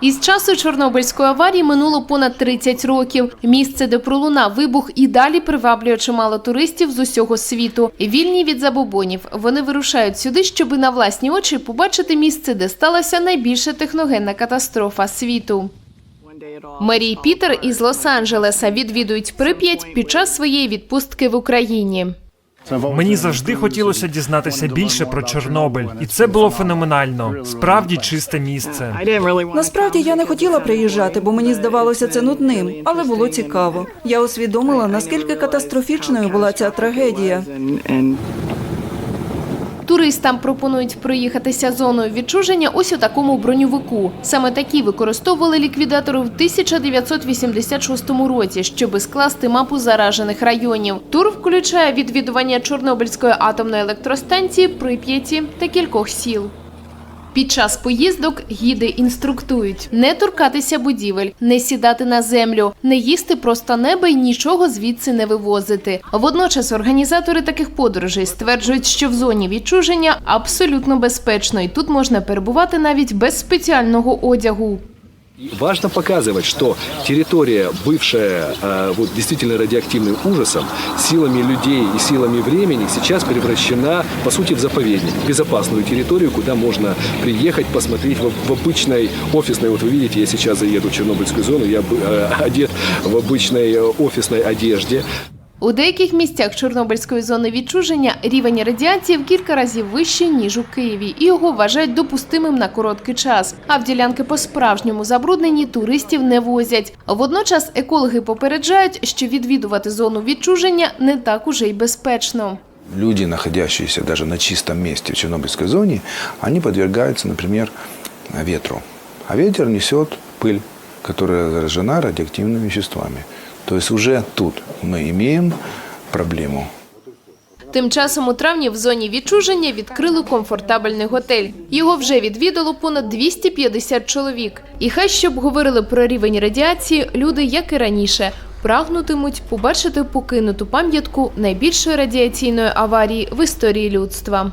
Із часу Чорнобильської аварії минуло понад 30 років. Місце, де пролунав вибух, і далі приваблює чимало туристів з усього світу. Вільні від забобонів. Вони вирушають сюди, щоби на власні очі побачити місце, де сталася найбільша техногенна катастрофа світу. Марій Пітер із Лос-Анджелеса відвідують Прип'ять під час своєї відпустки в Україні. Мені завжди хотілося дізнатися більше про Чорнобиль, і це було феноменально. Справді чисте місце. Насправді я не хотіла приїжджати, бо мені здавалося це нудним, але було цікаво. Я усвідомила, наскільки катастрофічною була ця трагедія. Туристам пропонують проїхатися зоною відчуження ось у такому броньовику. Саме такі використовували ліквідатори в 1986 році, щоби скласти мапу заражених районів. Тур включає відвідування Чорнобильської атомної електростанції, Прип'яті та кількох сіл. Під час поїздок гіди інструктують не торкатися будівель, не сідати на землю, не їсти просто неба і нічого звідси не вивозити. Водночас організатори таких подорожей стверджують, що в зоні відчуження абсолютно безпечно, і тут можна перебувати навіть без спеціального одягу. Важно показывать, что территория, бывшая э, вот, действительно радиоактивным ужасом, силами людей и силами времени сейчас превращена, по сути, в заповедник, в безопасную территорию, куда можно приехать, посмотреть в, в обычной офисной, вот вы видите, я сейчас заеду в Чернобыльскую зону, я э, одет в обычной э, офисной одежде. У деяких місцях Чорнобильської зони відчуження рівень радіації в кілька разів вищий, ніж у Києві, і його вважають допустимим на короткий час. А в ділянки по-справжньому забруднені туристів не возять. Водночас екологи попереджають, що відвідувати зону відчуження не так уже й безпечно. люди, находящиеся даже на чистом месте в Чернобыльской зоне, они подвергаются, например, ветру. А ветер несет пыль, которая заражена радиоактивными веществами. То есть уже тут мы имеем проблему. Тим часом у травні в зоні відчуження відкрили комфортабельний готель. Його вже відвідало понад 250 чоловік. І хай щоб говорили про рівень радіації, люди, як і раніше, прагнутимуть побачити покинуту пам'ятку найбільшої радіаційної аварії в історії людства.